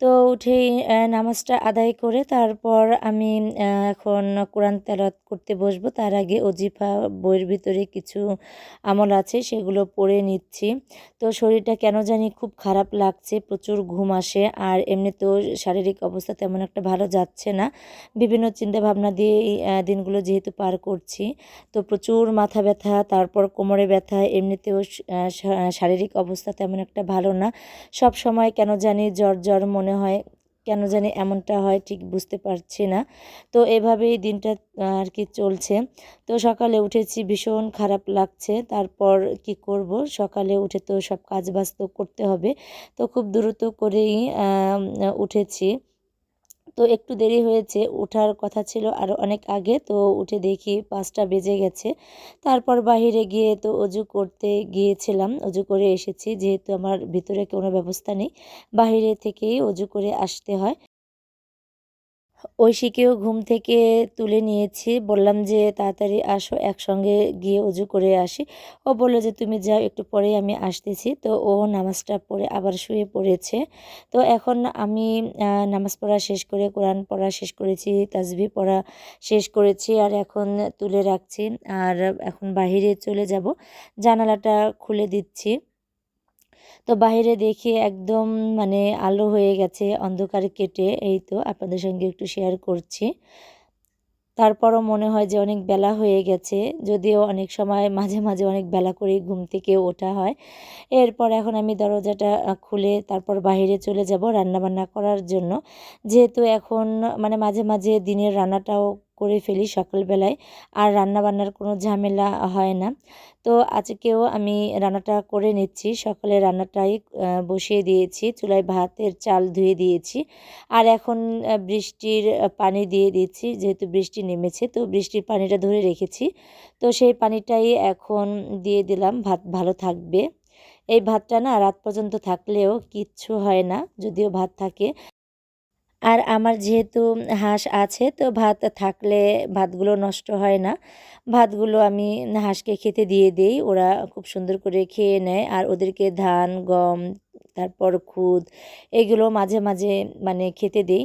তো উঠেই নামাজটা আদায় করে তারপর আমি এখন কোরআন তেলাওয়াত করতে বসবো। তার আগে অজিফা বইয়ের ভিতরে কিছু আমল আছে, সেগুলো পড়ে নিচ্ছি। তো শরীরটা কেন জানি খুব খারাপ লাগছে, প্রচুর ঘুম আসে আর এমনিতেও শারীরিক অবস্থা তেমন একটা ভালো যাচ্ছে না। বিভিন্ন চিন্তা ভাবনা দিয়ে দিনগুলো যেহেতু পার করছি, তো প্রচুর মাথা ব্যথা, তারপর কোমরে ব্যথা, এমনিতেও শারীরিক অবস্থা তেমন একটা ভালো না। সব সময় কেন জানি জ্বর জ্বর মনে মনে হয় কেন জানি এমনটা হয়, ঠিক বুঝতে পারছি না। তো এভাবেই দিনটা আর কি চলছে। তো সকালে উঠেছি, ভীষণ খারাপ লাগছে। তারপর কি করব? সকালে উঠে তো সব কাজ বাজ তো করতে হবে। তো খুব দ্রুত করেই উঠেছি। তো একটু দেরি হয়েছে, ওঠার কথা ছিল আরও অনেক আগে, তো উঠে দেখি পাঁচটা বেজে গেছে। তারপর বাহিরে গিয়ে তো অজু করতে গিয়েছিলাম, অজু করে এসেছি, যেহেতু আমার ভিতরে কোনো ব্যবস্থা নেই, বাহিরে থেকেই অজু করে আসতে হয়। ঐশীকেও ঘুম থেকে তুলে নিয়েছি। বললাম যে, তাড়াতাড়ি আসো, একসঙ্গে গিয়ে উজু করে আসি। ও বলল যে, তুমি যাও, একটু পরেই আমি আসতেছি। তো ও নামাজটা পড়ে আবার শুয়ে পড়েছে। তো এখন আমি নামাজ পড়া শেষ করে, কোরআন পড়া শেষ করেছি, তাজবি পড়া শেষ করেছি, আর এখন তুলে রাখছি। আর এখন বাহিরে চলে যাব। জানালাটা খুলে দিচ্ছি। তো বাইরে দেখি একদম মানে আলো হয়ে গেছে, অন্ধকার কেটে, এই তো আপনাদের সঙ্গে একটু শেয়ার করছি। তারপরও মনে হয় যে অনেক বেলা হয়ে গেছে, যদিও অনেক সময় মাঝে মাঝে অনেক বেলা করে ঘুম থেকে ওঠা হয়। এরপর এখন আমি দরজাটা খুলে তারপর বাইরে চলে যাব রান্নাবান্না করার জন্য। যেহেতু এখন মানে মাঝে মাঝে দিনের রান্নাটাও করে ফেলি সকালবেলায়। আর রান্না বান্নার কোনো ঝামেলা হয় না। তো আজকেও আমি রান্নাটা করে নিচ্ছি। সকালে রান্নাটাই বসিয়ে দিয়েছি। চুলায় ভাতের চাল ধুয়ে দিয়েছি। আর এখন বৃষ্টির পানি দিয়ে দিয়েছি যেহেতু বৃষ্টি নেমেছে, তো বৃষ্টির পানিটা ধরে রেখেছি। তো সেই পানিটাই এখন দিয়ে দিলাম। ভাত ভালো থাকবে। এই ভাতটা না রাত পর্যন্ত থাকলেও কিচ্ছু হয় না। যদিও ভাত থাকে আর আমার যেহেতু হাঁস আছে, তো ভাত থাকলে ভাতগুলো নষ্ট হয় না। ভাতগুলো আমি হাঁসকে খেতে দিয়ে দিই, ওরা খুব সুন্দর করে খেয়ে নেয়। আর ওদেরকে ধান, গম, তারপর খুদ, এগুলো মাঝে মাঝে মানে খেতে দিই।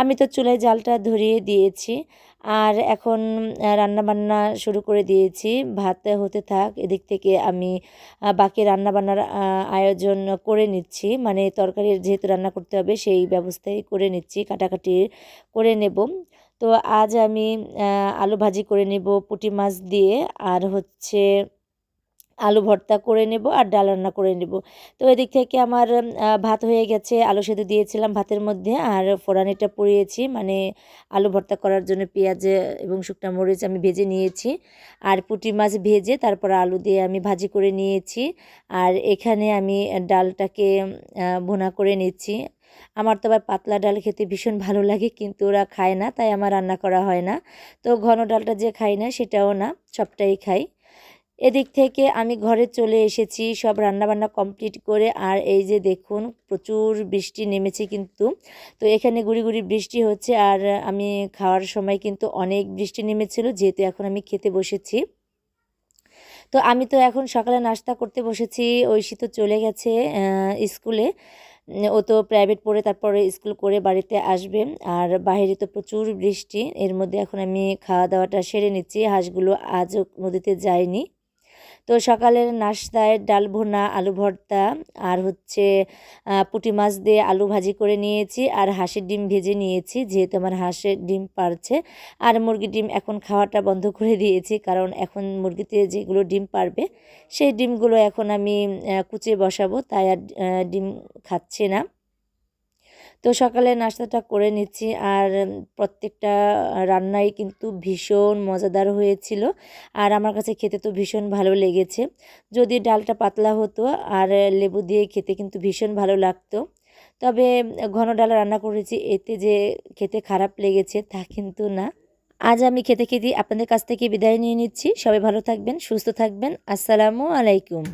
আমি তো চুলায় জালটা ধরিয়ে দিয়েছি। আর এখন রান্নাবান্না শুরু করে দিয়েছি। ভাত হতে থাক, এদিক থেকে আমি বাকি রান্নাবান্নার আয়োজন করে নিচ্ছি। মানে তরকারির যেহেতু রান্না করতে হবে, সেই ব্যবস্থাই করে নিচ্ছি, কাটাকাটি করে নেব। তো আজ আমি আলু ভাজি করে নেব, পুঁটি মাছ দিয়ে। আর হচ্ছে আলু ভর্তা করে নেব আর ডাল রান্না করে নেব। তো এদিক থেকে আমার ভাত হয়ে গেছে, আলু সেদ্ধ দিয়েছিলাম ভাতের মধ্যে আর ফোড়ানিটা পুড়িয়েছি মানে আলু ভর্তা করার জন্য পেঁয়াজ এবং শুকনো মরিচ আমি ভেজে নিয়েছি আর পুঁটি মাছ ভেজে তারপর আলু দিয়ে আমি ভাজি করে নিয়েছি আর এখানে আমি ডালটাকে ভুনা করে নিচ্ছি। আমার তো আবার পাতলা ডাল খেতে ভীষণ ভালো লাগে, কিন্তু ওরা খায় না, তাই আমার রান্না করা হয় না। তো ঘন ডালটা যে খাই না সেটাও না, সবটাই খাই। এদিক থেকে আমি ঘরে চলে এসেছি, সব রান্নাবান্না কমপ্লিট করে। আর এই যে দেখুন, প্রচুর বৃষ্টি নেমেছে কিন্তু। তো এখানে গুড়ি গুড়ি বৃষ্টি হচ্ছে আর আমি খাওয়ার সময় কিন্তু অনেক বৃষ্টি নেমেছিল, যেহেতু এখন আমি খেতে বসেছি। তো আমি তো এখন সকালে নাস্তা করতে বসেছি, ঐশী তো চলে গেছে স্কুলে। ও তো প্রাইভেট পড়ে, তারপরে স্কুল করে বাড়িতে আসবে। আর বাইরে তো প্রচুর বৃষ্টি, এর মধ্যে এখন আমি খাওয়া দাওয়াটা সেরে নিচ্ছি, হাঁসগুলো আজও নদীতে যায়নি। তো সকালের নাস্তায় ডাল ভুনা, আলু ভর্তা আর হচ্ছে পুঁটি মাছ দিয়ে আলু ভাজি করে নিয়েছি আর হাঁসের ডিম ভেজে নিয়েছি। যেহেতু আমার হাঁসের ডিম পারছে, আর মুরগির ডিম এখন খাওয়াটা বন্ধ করে দিয়েছি কারণ এখন মুরগিতে যেগুলো ডিম পারবে, সেই ডিমগুলো এখন আমি কুচিয়ে বসাবো। তাই আর ডিম খাচ্ছে না। তো সকালে নাস্তাটা করে নিচ্ছি। আর প্রত্যেকটা রান্নাই কিন্তু ভীষণ মজাদার হয়েছিল। আর আমার কাছে খেতে তো ভীষণ ভালো লেগেছে। যদি ডালটা পাতলা হতো আর লেবু দিয়ে খেতে কিন্তু ভীষণ ভালো লাগতো। তবে ঘন ডাল রান্না করেছি, এতে যে খেতে খারাপ লেগেছে তা কিন্তু না। আজ আমি খেতে খেতে আপনাদের কাছ থেকে বিদায় নিয়ে নিচ্ছি। সবাই ভালো থাকবেন, সুস্থ থাকবেন। আসসালামু আলাইকুম।